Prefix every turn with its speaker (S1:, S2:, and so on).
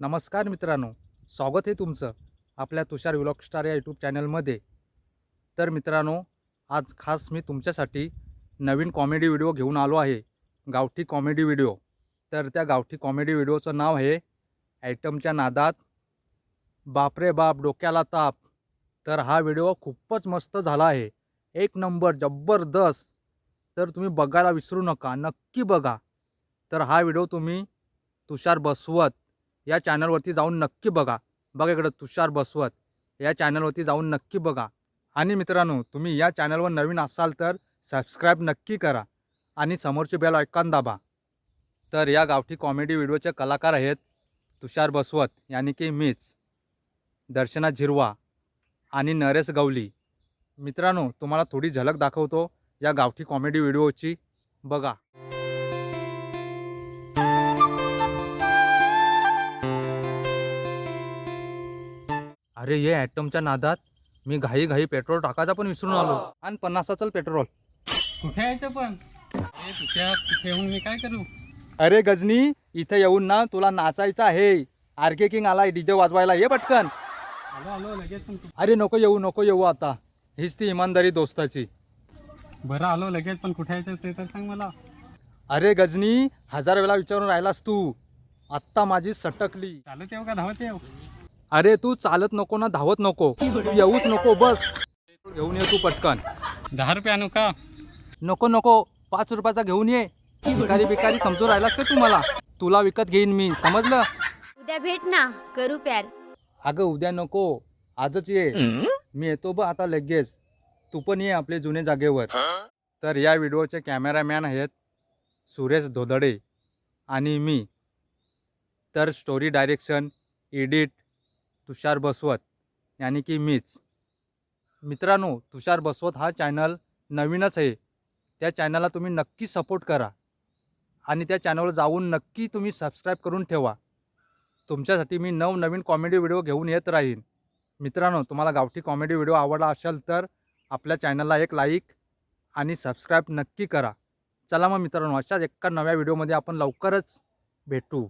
S1: नमस्कार मित्रांनो स्वागत आहे तुमचं आपल्या तुषार व्लॉग स्टार या यूट्यूब चॅनलमध्ये. तर मित्रांनो आज खास मी तुमच्यासाठी नवीन कॉमेडी व्हिडिओ घेऊन आलो आहे गावठी कॉमेडी व्हिडिओ तर त्या गावठी कॉमेडी व्हिडिओचं नाव आहे आयटमच्या नादात बापरे बाप डोक्याला ताप. तर हा व्हिडिओ खूपच मस्त झाला आहे. एक नंबर जबरदस्त. तर तुम्ही बघायला विसरू नका नक्की बघा. तर हा व्हिडिओ तुम्ही तुषार बसवत या चॅनलवरती जाऊन नक्की बघा. बघा इकडं तुषार बसवत. या चॅनलवरती जाऊन नक्की बघा. आणि मित्रांनो तुम्ही या चॅनलवर नवीन असाल तर सबस्क्राईब नक्की करा आणि समोरची बेल ऐकान दाबा. तर या गावठी कॉमेडी व्हिडिओचे कलाकार आहेत तुषार बसवत यानी की मीच दर्शना झिरवा आणि नरेश गवली. मित्रांनो तुम्हाला थोडी झलक दाखवतो या गावठी कॉमेडी व्हिडिओची. बघा. अरे ये ॲटमच्या नादात. मी घाई घाई पेट्रोल टाकायचा पण विसरून आलो. आणि पन्नासाचल पेट्रोल.
S2: कुठे यायचं पण? तिथे येऊन मी काय करू?
S1: अरे गजनी इथे येऊन ना तुला नाचायचं आहे. आरके किंग आलाय डीजे वाजवायला. ये पटकन.
S2: आलो आलो लगेच पण तू
S1: अरे नको येऊ नको येऊ आता. हीच ती इमानदारी दोस्ताची.
S2: बरं आलो लगेच. पण कुठे यायचं ते तर सांग मला.
S1: अरे गजनी हजार वेळा विचारून राहिलास तू. आत्ता माझी सटकली.
S2: चालत येऊ का? धावत येऊ
S1: अरे तू चालत नको ना धावत नको. तू येऊच नको बस. घेऊन ये तू पटकन.
S2: दहा रुपये आणू का?
S1: नको नको. पाच रुपयाचा घेऊन ये. भिकारी बिकारी समजून राहिलास का तू मला? तुला विकत घेईन मी. समजलं?
S3: उद्या भेट ना. करू प्यार.
S1: अगं उद्या नको. आजच ये. मी येतो ब आता लगेच. तू पण ये आपले जुने जागेवर. तर या व्हिडिओचे कॅमेरामॅन आहेत सुरेश धोदडे आणि मी. तर स्टोरी डायरेक्शन एडिट तुषार बसवत यानी की मीच. मित्रांनो तुषार बसवत हा चॅनल नवीनच आहे. त्या चॅनलला तुम्ही नक्की सपोर्ट करा. आणि त्या चॅनलवर जाऊन नक्की तुम्ही सबस्क्राईब करून ठेवा. तुमच्यासाठी मी नवनवीन कॉमेडी व्हिडिओ घेऊन येत राहीन. मित्रांनो तुम्हाला गावठी कॉमेडी व्हिडिओ आवडला असेल तर आपल्या चॅनलला एक लाईक आणि सबस्क्राईब नक्की करा. चला मग मित्रांनो अशाच एका नव्या व्हिडिओमध्ये आपण लवकरच भेटू.